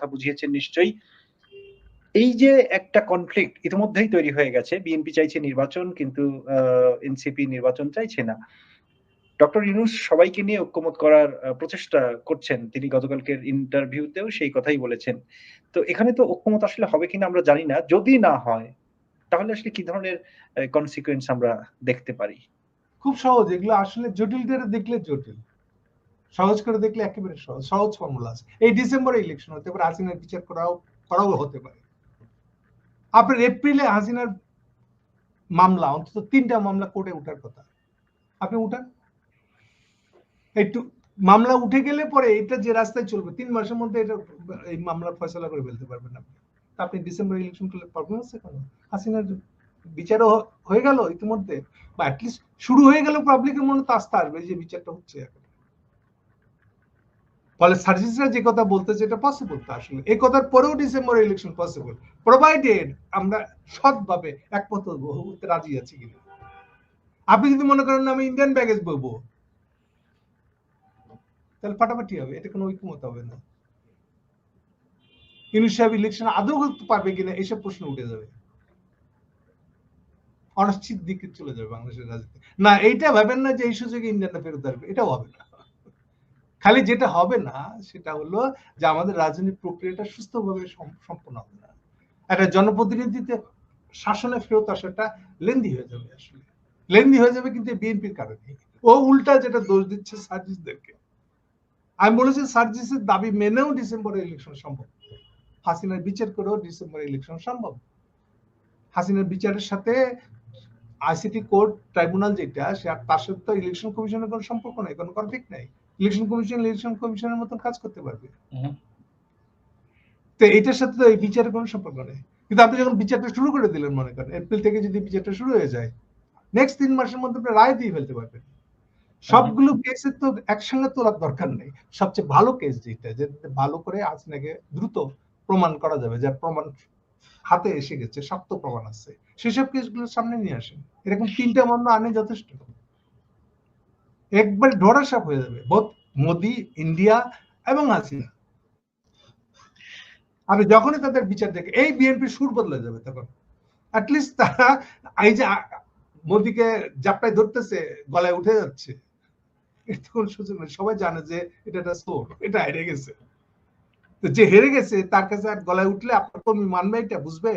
কথা বুঝিয়েছেন নিশ্চয়ই। এই যে একটা কনফ্লিক্ট ইতিমধ্যেই তৈরি হয়ে গেছে বিএনপি চাইছে নির্বাচন কিন্তু এনসিপি নির্বাচন চাইছে না। ডক্টর ইউনুস সবাইকে নিয়ে ঐক্যমত করার প্রচেষ্টা করছেন। তিনি গতকালকের ইন্টারভিউতেও সেই কথাই বলেছেন। তো এখানে তো ঐক্যমত আসলে হবে কিনা আমরা জানি না। যদি না হয়, তাহলে আসলে কি ধরনের কনসিকুয়েন্স আমরা দেখতে পারি? খুব সহজ। এগুলো আসলে জটিলটা দেখলে জটিল। সহজ করে দেখলে একেবারে সহজ সহজ ফর্মুলা আছে। এই ডিসেম্বরে ইলেকশন হতে পারে হাসিনার বিচার করাও করাও হতে পারে। আপনার এপ্রিলে হাসিনার মামলা, অন্তত তিনটা মামলা কোর্টে উঠার কথা। আপনি উঠান। একটু মামলা উঠে গেলে পরে এটা যে রাস্তায় চলবে, তিন মাসের মধ্যে এটা, এই মামলার ফয়সলা করে ফেলতে পারবেন আপনি। আপনি ডিসেম্বর ইলেকশন করলে পারবেন আছে কেন? হাসিনার বিচারও হয়ে গেল ইতিমধ্যে, বা অ্যাটলিস্ট শুরু হয়ে গেল পাবলিকের মনে তো আস্থা আসবে যে বিচারটা হচ্ছে এখন। ফলে সার্ভিসরা যে কথা বলতেছে এটা পসিবল তো আসলে। এই কথার পরেও ডিসেম্বর ইলেকশন পসিবল প্রোভাইডেড আমরা সৎভাবে একমত হতে রাজি আছি কিনা। আপনি যদি মনে করেন আমি ইন্ডিয়ান ব্যাগেজ বলব তাহলে ফাটাফাটি হবে, এটা কোনো ঐক্যমত হবে না। ইউনুস সাহেব ইলেকশন আদৌ করতে পারবে কিনা, এসব প্রশ্ন উঠে যাবে। অনিশ্চিত দিকে চলে যাবে বাংলাদেশের রাজনীতি। না, এইটা ভাবেন না যে এই সুযোগে ইন্ডিয়ানরা ফেরত আসবে, এটাও হবে না। খালি যেটা হবে না, সেটা হলো যে আমাদের রাজনৈতিক প্রক্রিয়াটা সুস্থভাবে সম্পন্ন হবে না। একটা জনপ্রতিনিধিতে শাসনে ফেরত আসাটা লেন্দি হয়ে যাবে আসলে। লেন্দি হয়ে যাবে কিন্তু বিএনপির কারণে। ও উল্টা যেটা দোষ দিচ্ছে সার্জিসদেরকে। আমি বলেছি সার্জিসের দাবি মেনেও ডিসেম্বরে ইলেকশন সম্ভব। হাসিনার বিচার করেও ডিসেম্বরে ইলেকশন সম্ভব। হাসিনার বিচারের সাথে আইসিটি কোর্ট ট্রাইব্যুনাল যেটা, সে আর তার সাথে ইলেকশন কমিশনের কোনো সম্পর্ক নেই, কোনো কনফ্লিক্ট নাই। ইলেকশন কমিশন ইলেকশন কমিশনের মতন কাজ করতে পারবে। তো এটার সাথে তো এই বিচারের কোনো সম্পর্ক নেই। কিন্তু আপনি যখন বিচারটা শুরু করে দিলেন মনে করেন এপ্রিল থেকে যদি বিচারটা শুরু হয়ে যায় নেক্সট তিন মাসের মধ্যে আপনি রায় দিয়ে ফেলতে পারবেন। সবগুলো কেসের তো একসঙ্গে তোলার দরকার নেই। সবচেয়ে ভালো কেস যেটা যে ভালো করে আজ নাকি দ্রুত প্রমাণ করা যাবে যার প্রমাণ হাতে এসে গেছে শক্ত প্রমাণ আছে। সেসব কেসগুলো সামনে নিয়ে আসেন। এরকম তিনটা মামলা আনে যথেষ্ট। একবার সাপ হয়ে যাবে। বোধ মোদি, ইন্ডিয়া এবং হাসিনা। আপনি যখনই তাদের বিচার দেখে, এই বিএনপি সুর বদলে যাবে তখন। অ্যাটলিস্ট তারা এই যে মোদিকে জাপটায় ধরতেছে, গলায় উঠে যাচ্ছে তখন সুযোগ সবাই জানে যে এটা একটা সোর এটা হেরে গেছে। তো যে হেরে গেছে, তার কাছে আর গলায় উঠলে আপনার কর্মী মানবে এটা, বুঝবে?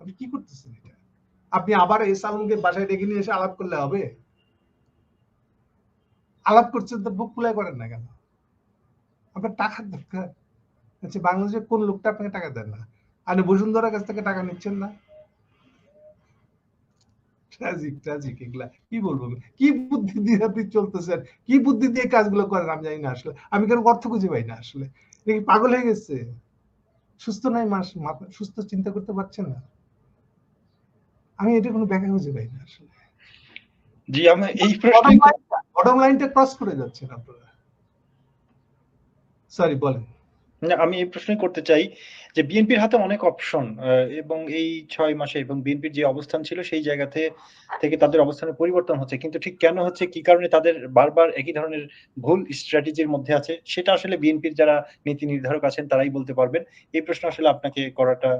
আপনি কি করতেছেন এটা? আপনি আবার এই সালুনকে বাসায় ডেকে নিয়ে এসে আলাপ করলে হবে? আলাপ করছেন তো বুক খুলে করেন না কেন? আপনার টাকার দরকার। আচ্ছা বাংলাদেশের কোন লোকটা আপনাকে টাকা দেন না? আপনি বসুন্ধরার কাছ থেকে টাকা নিচ্ছেন না? ট্রাজিক ট্রাজিক এগুলা। কি বলব? কি বুদ্ধি দিয়ে আপনি চলতেছেন? কি বুদ্ধি দিয়ে কাজগুলো করেন? আমি জানি না আসলে। আমি কেন অর্থ খুঁজে পাই না আসলে। দেখি, পাগল হয়ে গেছে। সুস্থ নাই মাস সুস্থ চিন্তা করতে পারছেন না। আমি এটা কোনো ব্যাখ্যা খুঁজে পাই না আসলে। জি আমি এই প্রশ্ন বটম লাইনটা ক্রস করে যাচ্ছেন আপনারা। সরি বলেন। আমি এই প্রশ্ন করতে চাই যে বিএনপির হাতে অনেক অপশন এবং এই ছয় মাসে এবং বিএনপির যে অবস্থান ছিল সেই জায়গাতে থেকে তাদের অবস্থানের পরিবর্তন হচ্ছে। কিন্তু ঠিক কেন হচ্ছে, কি কারণে তাদের বারবার একই ধরনের ভুল স্ট্র্যাটেজির মধ্যে আছে, সেটা আসলে বিএনপির যারা নীতি নির্ধারক আছেন তারাই বলতে পারবেন। এই প্রশ্ন আসলে আপনাকে করাটা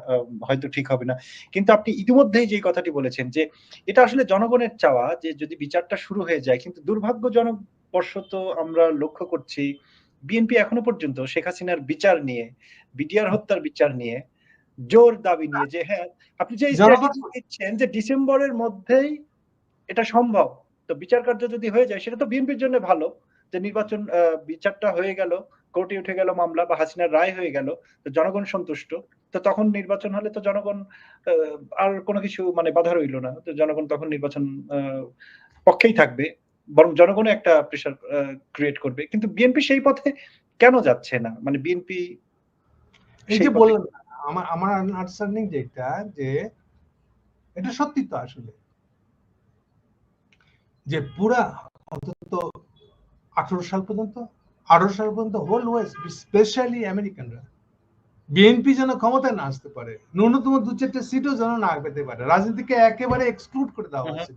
হয়তো ঠিক হবে না। কিন্তু আপনি ইতিমধ্যেই যে কথাটি বলেছেন যে এটা আসলে জনগণের চাওয়া যে যদি বিচারটা শুরু হয়ে যায়, কিন্তু দুর্ভাগ্যজনক বর্ষত আমরা লক্ষ্য করছি বিএনপি এখনও পর্যন্ত শেখ হাসিনার বিচার নিয়ে বিডিআর হত্যার বিচার নিয়ে জোর দাবি নিয়ে যে হ্যাঁ আপনি যে দিচ্ছেন যে ডিসেম্বরের মধ্যেই এটা সম্ভব তো বিচার কার্য যদি হয়ে যায় সেটা তো বিএনপির জন্য ভালো যে নির্বাচন বিচারটা হয়ে গেল কোর্টে উঠে গেল মামলা বা হাসিনার রায় হয়ে গেল তো জনগণ সন্তুষ্ট তো তখন নির্বাচন হলে তো জনগণ আর কোনো কিছু মানে বাধা রইল না তো জনগণ তখন নির্বাচন পক্ষেই থাকবে। বরং জনগণ একটা প্রেশার ক্রিয়েট করবে। কিন্তু বিএনপি সেই পথে কেন যাচ্ছে না? মানে বিএনপি এই যে বললাম আমার আমার আন্ডারস্ট্যান্ডিং যেটা যে এটা সত্যি তো আসলে। যে পুরা অন্তত আঠারো সাল পর্যন্ত আঠারো সাল পর্যন্ত হোল ওয়েস্ট স্পেশালি আমেরিকানরা বিএনপি যেন ক্ষমতায় না আসতে পারে ন্যূনতম দু চারটে সিটও যেন না পেতে পারে রাজনীতিকে একেবারে এক্সক্লুড করে দেওয়া হয়েছে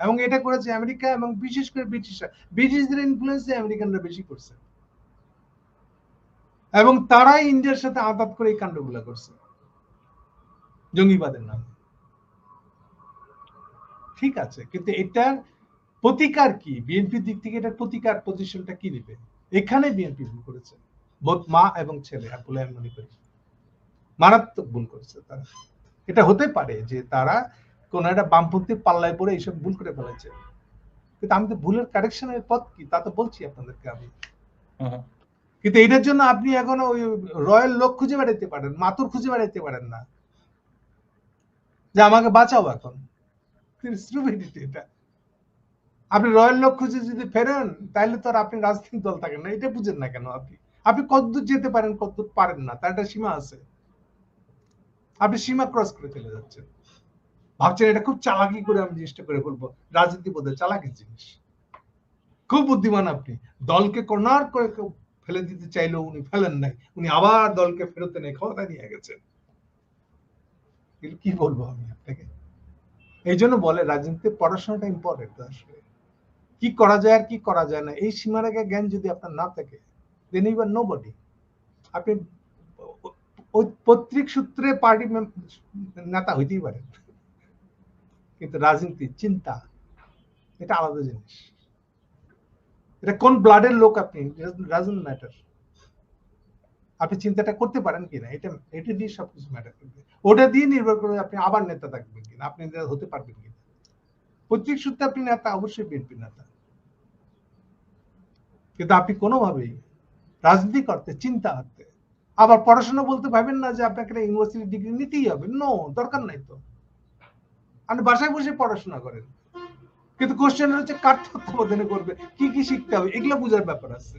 এবং এটা করেছে আমেরিকা এবং বিশেষ করে ব্রিটিশরা। ব্রিটিশদের ইনফ্লুয়েন্সে আমেরিকানরা বেশি করছে। এবং তারাই ইন্ডিয়ার সাথে আঘাত করে এই কাণ্ডগুলো করছে। জঙ্গিবাদের নামে। ঠিক আছে, কিন্তু এটার প্রতিকার কি? বিএনপির দিক থেকে এটার প্রতিকার পজিশনটা কি দিবে এখানে বিএনপি ভুল করেছে। বোধ মা এবং ছেলে বলে আমি মনে করি। মারাত্মক ভুল করেছে তারা। এটা হতে পারে যে তারা কোন একটা বামপন্থী পাল্লায় পড়ে এইসব ভুল করে ফেলেছে। কিন্তু আমি তো ভুলের কারেকশনের পথ কি? তা তো বলছি আপনাদেরকে আমি। হুম। কিন্তু এটার জন্য আপনি এখন ওই রয়্যাল লোক খুঁজে বেড়াতে পারেন মাতুর খুঁজে বেড়াতে পারেন না। যে আমাকে বাঁচাও এখন। এটা। আপনি রয়্যাল লোক খুঁজে যদি ফেরেন তাহলে তো আর আপনি রাজনৈতিক দল থাকেন না। এটা বুঝেন না কেন আপনি? আপনি কতদূর যেতে পারেন কতদূর পারেন না তার একটা সীমা আছে। আপনি সীমা ক্রস করে চলে যাচ্ছেন। ভাবছেন এটা খুব চালাকি করে আমি জিনিসটা করে বলব রাজনীতি বোধ চালাকির জিনিস। খুব বুদ্ধিমান আপনি। দলকে কর্নার করে ফেলে দিতে চাইলেও উনি ফেলেন নাই। উনি আবার দলকে ফেরত এনে ক্ষমতা নিয়ে গেছেন। কি বলব আমি আপনাকে? এই জন্য বলে, রাজনীতিতে পড়াশোনাটা ইম্পর্টেন্ট আসলে। কি করা যায় আর কি করা যায় না। এই সীমারেখা জ্ঞান যদি আপনার না থাকে then you are nobody আপনি পৈতৃক সূত্রে পার্টি নেতা হইতেই পারেন। কিন্তু রাজনীতি, চিন্তা, এটা আলাদা জিনিস। এটা কোন ব্লাডের লোক আপনি? ডাজন্ট ম্যাটার আপনি চিন্তাটা করতে পারেন কিনা? এটা এটা দিয়ে সবকিছু ম্যাটার করবে। ওটা দিয়ে নির্ভর করে আপনি আবার নেতা থাকবেন কিনা? আপনি নেতা হতে পারবেন কিনা? পৈতৃক সূত্রে আপনি নেতা, অবশ্যই বিএনপি নেতা। কিন্তু আপনি কোনোভাবেই রাজনীতি করতে, চিন্তা করতে, আবার পড়াশোনা বলতে ভাবেন না যে আপনাকে ইউনিভার্সিটি ডিগ্রি নিতেই হবে। নো দরকার নাই তো। আপনি বাসায় বসে পড়াশোনা করেন। কিন্তু কোশ্চেন হচ্ছে কার তত্ত্বাবধানে করবে? কি কি শিখতে হবে? এগুলো বোঝার ব্যাপার আছে।